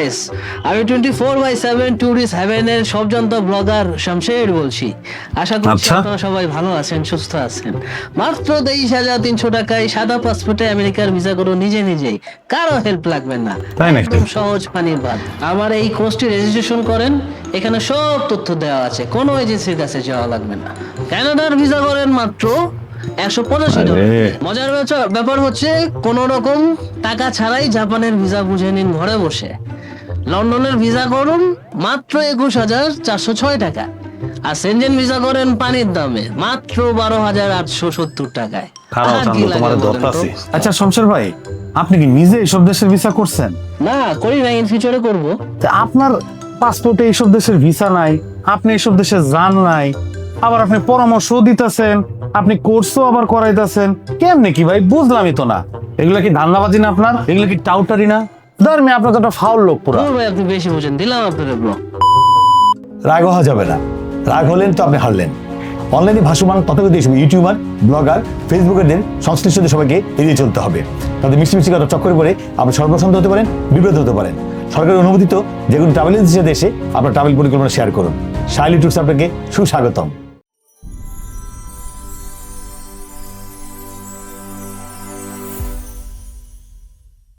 Guys আমি twenty four by seven হেভেনের সবজন্ত ব্লগার শামশের বলছি। আশা করছি আচ্ছা। আপনারা সবাই ভালো আছেন সুস্থ আছেন। মাত্র তেইশ হাজার তিনশো টাকায় সাদা পাসপোর্টে আমেরিকার ভিসা নিজে নিজেই। কারও হেল্প লাগবে না। একদম সহজ পানির ভাত আমার এই কোর্সটি রেজিস্ট্রেশন করেন এখানে সব তথ্য দেওয়া আছে। কোনো এজেন্সির কাছে যাওয়া লাগবে না। কানাডার ভিসা করেন মাত্র একশো পঁচাশি। মজার ব্যাপার হচ্ছে কোন রকম টাকা ছাড়াই জাপানের ভিসা বুঝে নিন ঘরে বসে। লন্ডনের ভিসা করুন মাত্র একুশ হাজার চারশো ছয় টাকা। আর সেনজেন ভিসা করেন পানির দামে মাত্র বারো হাজার আটশো সত্তর টাকায়। আচ্ছা শমশের ভাই আপনি কি নিজে এইসব দেশের ভিসা করছেন? না করি না ইন ফিউচারে করব। তা আপনার পাসপোর্টে এইসব দেশের ভিসা নাই আপনি এইসব দেশে যান নাই আবার আপনি পরামর্শ দিতেছেন আপনি কোর্সও আবার করাইতেছেন কেমনে কি ভাই? বুঝলামই তো না। এগুলা কি ধান্দাবাজি না আপনার? এগুলা কি টাউটারি না? ধর্মে আপনার তো একটা ফাউল লোক পুরা। ভাই আপনি বেশি বুঝেন দিলাম আপনার ব্লগ রাগ হওয়া যাবে না। রাগ হলেন তো আপনি হারলেন। অনলাইনে ভাসমান তথাকথিত এইসব ইউটিউবার ব্লগার ফেসবুকের সংশ্লিষ্টদের সবাইকে এড়িয়ে চলতে হবে। তাদের মিষ্টি মিষ্টি কথা চক্করে পড়ে আপনি সর্বশান্ত হতে পারেন বিব্রত হতে পারেন। সরকারের অনুমোদিত যে কোনো ট্রাভেল এজেন্সির সাথে এসে আপনার ট্রাভেল পরিকল্পনা শেয়ার করুন। শাইলি ট্যুরস আপনাকে সুস্বাগতম।